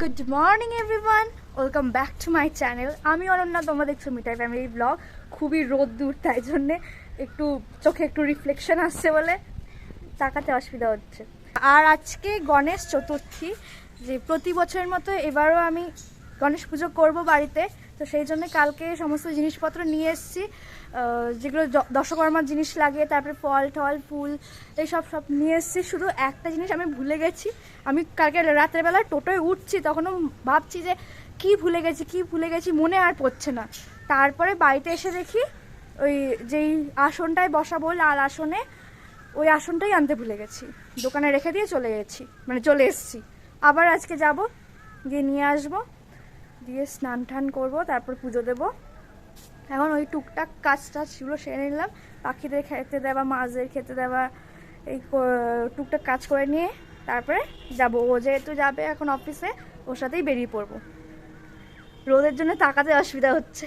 Good morning everyone welcome back to my channel আমি অনন্যা তোমরা দেখছ মিটাই ফ্যামিলি ব্লগ খুবই রোদ দূর, তাই জন্যে একটু চোখে একটু রিফ্লেকশন আসছে বলে তাকাতে অসুবিধা হচ্ছে। আর আজকে গণেশ চতুর্থী, যে প্রতি বছরের মতো এবারও আমি গণেশ পুজো করব বাড়িতে। তো সেই জন্য কালকে সমস্ত জিনিসপত্র নিয়ে এসেছি যেগুলো দশকর্মার জিনিস লাগে, তারপরে ফল টল, ফুল এইসব সব নিয়ে এসেছি। শুধু একটা জিনিস আমি ভুলে গেছি। আমি কালকে রাত্রেবেলা টোটোয় উঠছি, তখনও ভাবছি যে কি ভুলে গেছি, কি ভুলে গেছি, মনে আর পড়ছে না। তারপরে বাড়িতে এসে দেখি ওই যেই আসনটায় বসাবো লাল আসনে, ওই আসনটাই আনতে ভুলে গেছি। দোকানে রেখে দিয়ে চলে গেছি মানে চলে এসেছি। আবার আজকে যাব, গিয়ে নিয়ে আসব। দিয়ে স্নান টান করব, তারপর পুজো দেবো। এখন ওই টুকটাক কাজ টাজ টাজগুলো সেরে নিলাম। পাখিদের খেতে দেওয়া, মাছদের খেতে দেওয়া, এই টুকটাক কাজ করে নিয়ে তারপরে যাব। ও যেহেতু যাবে এখন অফিসে, ওর সাথেই বেরিয়ে পড়ব। রোদের জন্য তাকাতে অসুবিধা হচ্ছে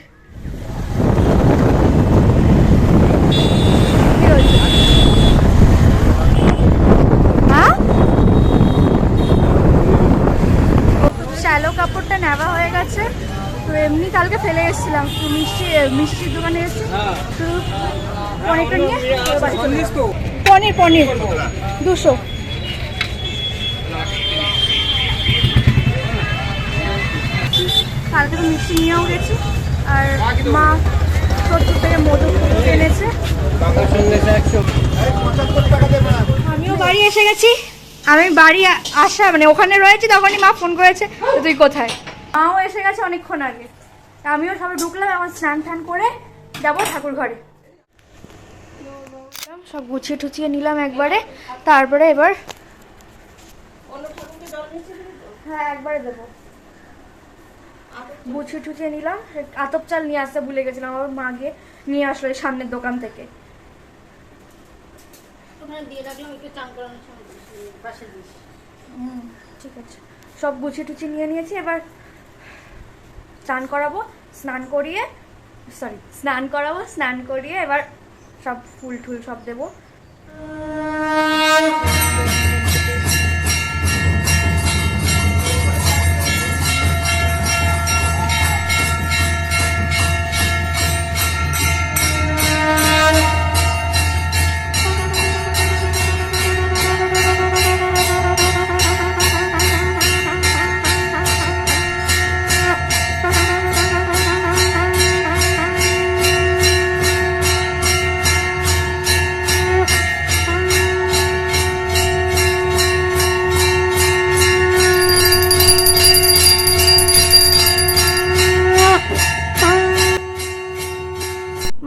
কি হয়েছে? হ্যাঁ শ্যালো কাপড়টা নেওয়া হয়ে গেছে তো এমনি কালকে ফেলে এসেছিলাম। তো মিষ্টি মিষ্টির দোকানে এসেছি তো পনিরটা নিয়ে। পনির পনির দুশো। কালকে তো মিষ্টি নিয়েও গেছি। আর মা সত্তর থেকে মধু এনেছে। আমিও বাড়ি এসে গেছি। আমি বাড়ি আসা মানে ওখানে রয়েছি তখনই মা ফোন করেছে তুই কোথায়? মাও এসে গেছে অনেকক্ষণ আগে। আমিও সবাই ঢুকলাম এখন স্নান টান করে যাব ঠাকুর ঘরে। সব গুছিয়ে টুচিয়ে নিলাম একবারে তারপরে এবার হ্যাঁ একবারে দেবো। গুছিয়ে টুচিয়ে নিলাম আতপ চাল নিয়ে আসতে ভুলে গেছিলাম মা গিয়ে নিয়ে আসলো এই সামনের দোকান থেকে। ঠিক আছে। সব গুছিয়ে টুচিয়ে নিয়ে নিয়েছি এবার চান করাবো। স্নান করিয়ে সরি স্নান করাবো স্নান করিয়ে এবার সব ফুল টুল সব দেবো।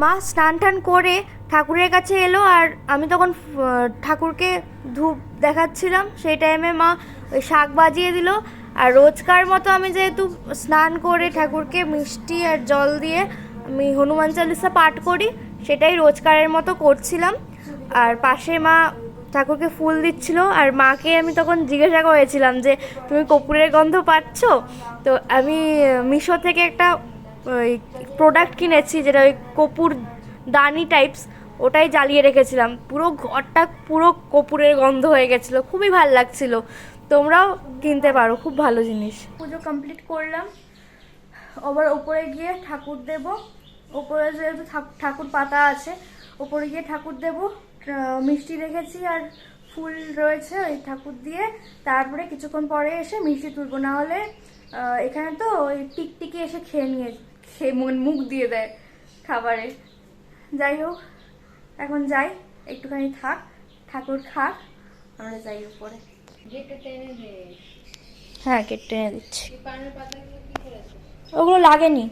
মা স্নান টান করে ঠাকুরের কাছে এলো আর আমি তখন ঠাকুরকে ধূপ দেখাচ্ছিলাম। সেই টাইমে মা ওই শাক বাজিয়ে দিল। আর রোজকার মতো আমি যেহেতু স্নান করে ঠাকুরকে মিষ্টি আর জল দিয়ে আমি হনুমান চালিসা পাঠ করি, সেটাই রোজকারের মতো করছিলাম। আর পাশে মা ঠাকুরকে ফুল দিচ্ছিল। আর মাকে আমি তখন জিজ্ঞাসা করেছিলাম যে, তুমি কপুরের গন্ধ পাচ্ছ? তো আমি মিশো থেকে একটা ওই প্রোডাক্ট কিনেছি, যেটা ওই কপুর দানি টাইপস ওটাই জ্বালিয়ে রেখেছিলাম। পুরো ঘরটা পুরো কপুরের গন্ধ হয়ে গেছিল, খুবই ভালো লাগছিল। তোমরাও কিনতে পারো, খুব ভালো জিনিস। পুজো কমপ্লিট করলাম। আবার ওপরে গিয়ে ঠাকুর দেব। ওপরে যেহেতু ঠাক- ঠাকুর পাতা আছে, ওপরে গিয়ে ঠাকুর দেব। মিষ্টি রেখেছি আর ফুল রয়েছে ওই ঠাকুর দিয়ে। তারপরে কিছুক্ষণ পরে এসে মিষ্টি তুলবো। না হলে এখানে তো ওই টিকটিকি এসে খেয়ে নিয়ে খেয়ে মন- মুখ দিয়ে দেয় খাবারে। যাই হোক এখন যাই একটুখানি থাক ঠাকুর খাক আমরা যাই উপরে। হ্যাঁ কেটে টেনে দিচ্ছি। ওগুলো লাগেনি।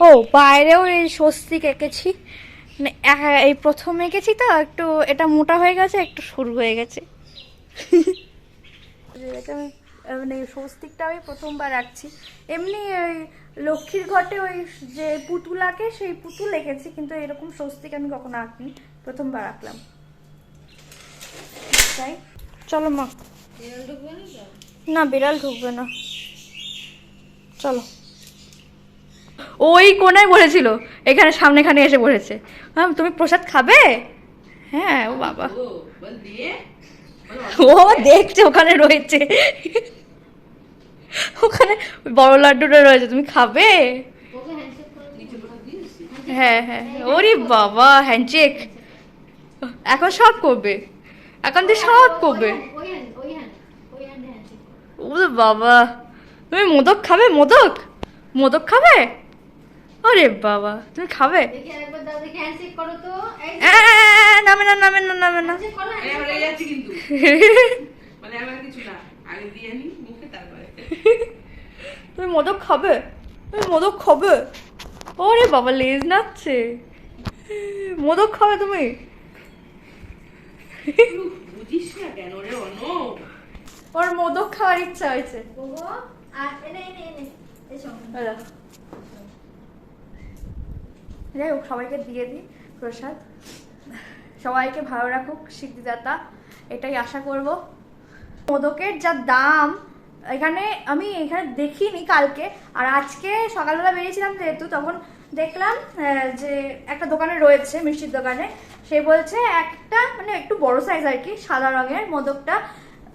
ও বাইরেও এই স্বস্তিক এঁকেছি। মানে এই প্রথম এঁকেছি তো একটু এটা মোটা হয়ে গেছে একটু সরু হয়ে গেছে আমি মানে স্বস্তিকটা আমি প্রথমবার রাখছি। এমনি ওই লক্ষ্মীর ঘটে ওই যে পুতুল আঁকে সেই পুতুল এঁকেছি কিন্তু এরকম স্বস্তিক আমি কখনো আঁকিনি প্রথমবার আঁকলাম তাই? চলো মা। না বিড়াল ঢুকবে না। চলো। ওই কোনায় বসেছিল। এখানে সামনেখানে এসে বসেছে। ম্যাম তুমি প্রসাদ খাবে? হ্যাঁ ও বাবা। ও দেখছে ওখানে রয়েছে। ওখানে বড় লাড্ডুটা রয়েছে তুমি খাবে? দিয়েছি হ্যাঁ হ্যাঁ। ওরে বাবা হ্যান্ডশেক এখন সব করবে। এখন তো সব করবে। ওই হ্যান্ড ওই হ্যান্ড ওই হ্যান্ডে হ্যান্ডশেক করো। ও বাবা। তুমি মোদক খাবে মোদক? মোদক খাবে? ওরে বাবা তুমি খাবে? এই আ, নামে না নামে না নামে না। মানে আমার কিছু না। আগে দিয়ে মুখে তারপরে তুমি মোদক খাবে? তুমি মোদক খাবে? ওরে বাবা লেজ নাচ্ছে মোদক খাবে তুমি? তুই বুঝিস না কেন রে অনো? ওর মোদক খাওয়ার ইচ্ছা হয়েছে। যাই হোক সবাইকে দিয়ে দিই প্রসাদ। সবাইকে ভালো রাখুক সিদ্ধিদাতা। এটাই আশা করব। মোদকের যা দাম এখানে আমি এখানে দেখিনি কালকে আর আজকে সকালবেলা বেরিয়েছিলাম যেহেতু তখন দেখলাম যে একটা দোকানে রয়েছে মিষ্টির দোকানে। সে বলছে একটা মানে একটু বড় সাইজ আর কি সাদা রঙের মোদকটা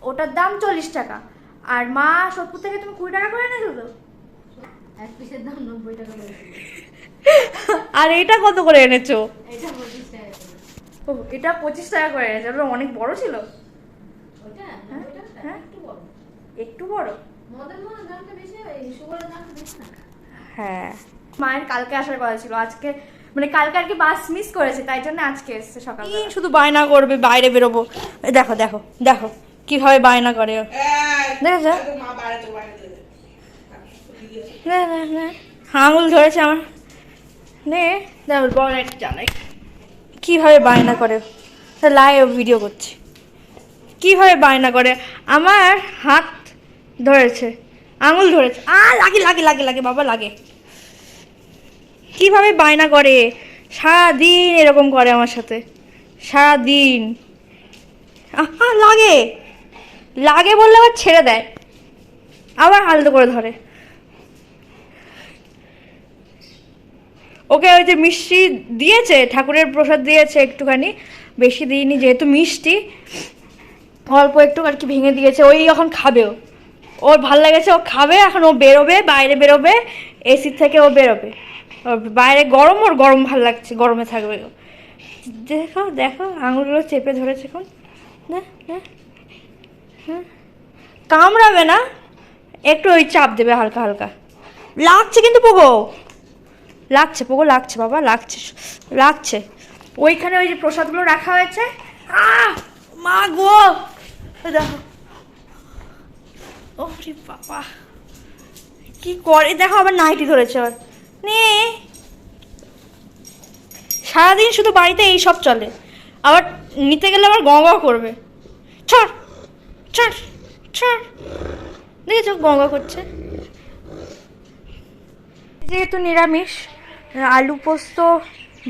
ওটার দাম চল্লিশ টাকা। আর মা সোদপুর থেকে তুমি কুড়ি টাকা করে এনেছো তো? এক পিসের দাম নব্বই টাকা আর এটা কত করে এনেছো? এটা পঁচিশ টাকা করে ও এটা পঁচিশ টাকা করে এনেছে ওটা অনেক বড় ছিল। ওটা? হ্যাঁ, হ্যাঁ। একটু বড়? মনে হ্যাঁ মায়ের কালকে আসার কথা ছিল আজকে মানে কালকে আর কি বাস মিস করেছে তাই জন্য আজকে এসছে সকাল শুধু বায়না করবে বাইরে বেরোবো। এই দেখো দেখো দেখো কীভাবে বায়না করে ও। দেখেছ? মা বাইরে তো বাইরে দিয়ে দে। নে, নে, নে। আঙুল ধরেছে আমার। নে। দেখো বড় একটা জ্বালাই কীভাবে বায়না করে লাইভ ভিডিও করছি। কীভাবে বায়না করে? আমার হাত ধরেছে, আঙুল ধরেছে। আ, লাগে লাগে লাগে লাগে, বাবা, লাগে। কীভাবে বায়না করে? সারাদিন এরকম করে আমার সাথে। সারাদিন। আহা, লাগে। লাগে বললে আবার ছেড়ে দেয়। আবার আলতো করে ধরে। ওকে ওই যে মিষ্টি দিয়েছে, ঠাকুরের প্রসাদ দিয়েছে একটুখানি। বেশি দিইনি, যেহেতু মিষ্টি, অল্প একটু আর কি ভেঙে দিয়েছে, ওই এখন খাবে ও ওর ভালো লেগেছে, ও খাবে, এখন ও বেরোবে, বাইরে বেরোবে এসি থেকে ও বেরোবে। ওর বাইরে গরম, ওর গরম ভালো লাগছে, গরমে থাকবে। দেখো দেখো, আঙুলগুলো চেপে ধরেছে এখন। না হ্যাঁ কামড়াবে না, একটু ওই চাপ দেবে হালকা হালকা। লাগছে কিন্তু পোগো। লাগছে পোগো, লাগছে বাবা, লাগছে লাগছে। ওইখানে ওই যে প্রসাদগুলো রাখা হয়েছে। আহ, মা গো। দেখো। ওরে বাবা। কি করে? দেখো আবার নাইটি ধরেছে ওর নে। সারাদিন শুধু বাড়িতে এই সব চলে। আবার নিতে গেলে আবার গঙ্গা করবে। ছাড় ছাড় ছাড় দেখেছ গঙ্গা করছে? যেহেতু নিরামিষ, আলু পোস্ত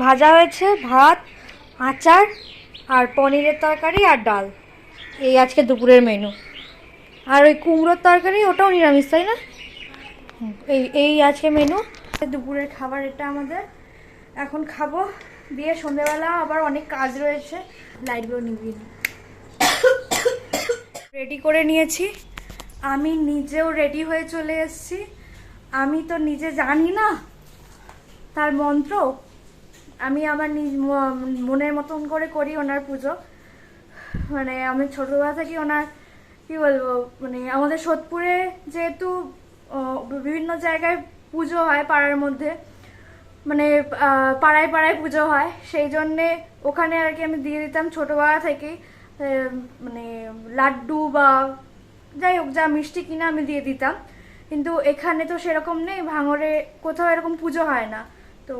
ভাজা হয়েছে, ভাত, আচার, আর পনিরের তরকারি আর ডাল। এই আজকে দুপুরের মেনু আর ওই কুমড়োর তরকারি ওটাও নিরামিষ, তাই না? এই এই আজকে মেনু দুপুরের খাবার এটা আমাদের। এখন খাব, দিয়ে সন্ধেবেলা আবার অনেক কাজ রয়েছে। লাইটগুলো নিই। রেডি করে নিয়েছি। আমি নিজেও রেডি হয়ে চলে এসেছি। আমি তো নিজে জানি না তার মন্ত্র। আমি আমার নিজ মনের মতন করে করি ওনার পুজো। মানে আমি ছোটোবেলা থেকে ওনার কি বলব মানে আমাদের সোদপুরে যেহেতু বিভিন্ন জায়গায় পুজো হয় পাড়ার মধ্যে মানে পাড়ায় পাড়ায় পুজো হয়, সেই জন্যে ওখানে আর কি আমি দিয়ে দিতাম ছোটোবেলা থেকেই মানে লাড্ডু বা যাই হোক, যা মিষ্টি কিনা আমি দিয়ে দিতাম, কিন্তু এখানে তো সেরকম নেই ভাঙরে কোথাও এরকম পুজো হয় না। তো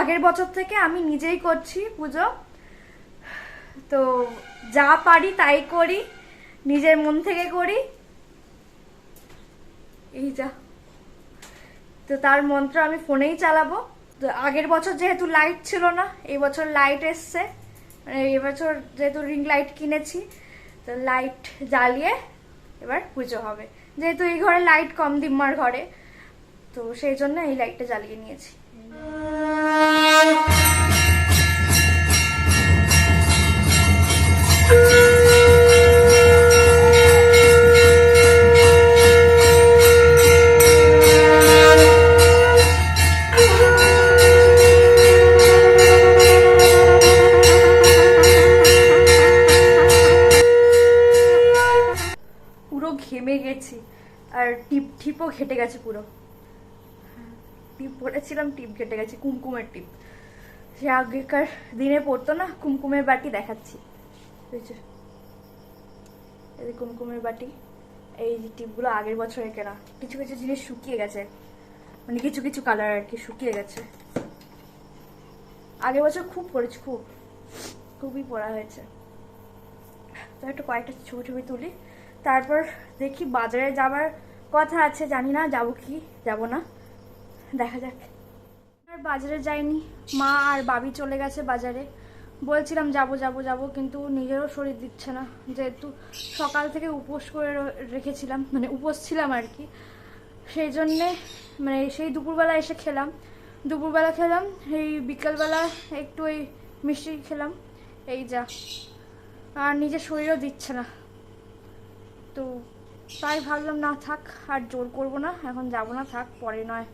আগের বছর থেকে আমি নিজেই করছি পুজো, তো যা পারি তাই করি। নিজের মন থেকে করি। এই যা। তো তার মন্ত্র আমি ফোনেই চালাবো। তো আগের বছর যেহেতু লাইট ছিল না, এই বছর লাইট এসছে। মানে এবছর যেহেতু রিং লাইট কিনেছি, তো লাইট জ্বালিয়ে এবার পুজো হবে। যেহেতু এই ঘরে লাইট কম দিম্মার ঘরে, তো সেই জন্য এই লাইটটা জ্বালিয়ে নিয়েছি। পুরো পুরো। টিপ পরেছিলাম টিপ ঘেটে গেছে, কুমকুমের টিপ। সে আগেকার দিনে পড়তো না, কুমকুমের বাটি দেখাচ্ছি। বুঝছ এই কুমকুমের বাটি, এই টিপগুলো আগের বছরে কেনা। কিছু কিছু জিনিস শুকিয়ে গেছে। মানে কিছু কিছু কালার আর কি শুকিয়ে গেছে। আগের বছর খুব পড়েছি, খুব, খুবই পড়া হয়েছে। তো একটু কয়েকটা ছবি ছবি তুলি। তারপর দেখি বাজারে যাবার কথা আছে, জানি না, যাব কি, যাব না। দেখা যাক। আর বাজারে যাইনি। মা আর বাবি চলে গেছে বাজারে। বলছিলাম যাব যাব যাব, কিন্তু নিজেরও শরীর দিচ্ছে না। যেহেতু সকাল থেকে উপোস করে রেখেছিলাম মানে উপোস ছিলাম আর কি। সেই জন্যে মানে সেই দুপুরবেলা এসে খেলাম। দুপুরবেলা খেলাম, এই বিকালবেলা একটু ওই মিষ্টি খেলাম। এই যা। আর নিজের শরীরও দিচ্ছে না। তো তাই ভাবলাম, না থাক, আর জোর করব না। এখন যাব না, থাক, পরে নয়।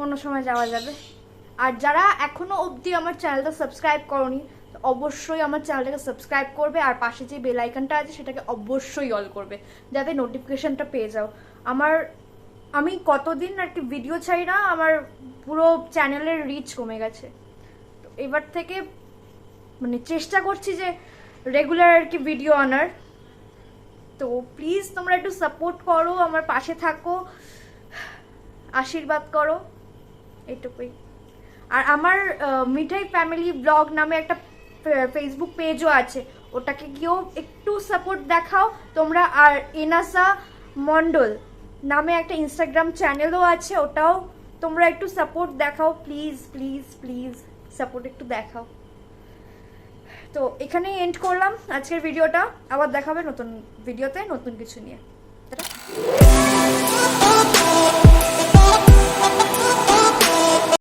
অন্য সময় যাওয়া যাবে। আর যারা এখনও অবধি আমার চ্যানেলটা সাবস্ক্রাইব করনি, অবশ্যই আমার চ্যানেলটাকে সাবস্ক্রাইব করবে, আর পাশে যে বেল আইকনটা আছে, সেটাকে অবশ্যই অল করবে, যাতে নোটিফিকেশনটা পেয়ে যাও। আমার, আমি কতদিন আর কি ভিডিও ছাড়ি না, আমার পুরো চ্যানেলের রিচ কমে গেছে। তো এবার থেকে মানে চেষ্টা করছি যে রেগুলার আর কি ভিডিও আনার। তো প্লিজ তোমরা একটু সাপোর্ট করো, আমার পাশে থাকো, আশীর্বাদ করো এইটুকুই আর আমার মিঠাই ফ্যামিলি ব্লগ নামে একটা ফেসবুক পেজও আছে, ওটাকে গিয়েও একটু সাপোর্ট দেখাও। তোমরা আর এনাসা মন্ডল নামে একটা ইনস্টাগ্রাম চ্যানেলও আছে, ওটাও তোমরা একটু সাপোর্ট দেখাও প্লিজ প্লিজ প্লিজ সাপোর্ট একটু দেখাও। তো এখানেই এন্ড করলাম আজকের ভিডিওটা। আবার দেখাবে নতুন ভিডিওতে নতুন কিছু নিয়ে।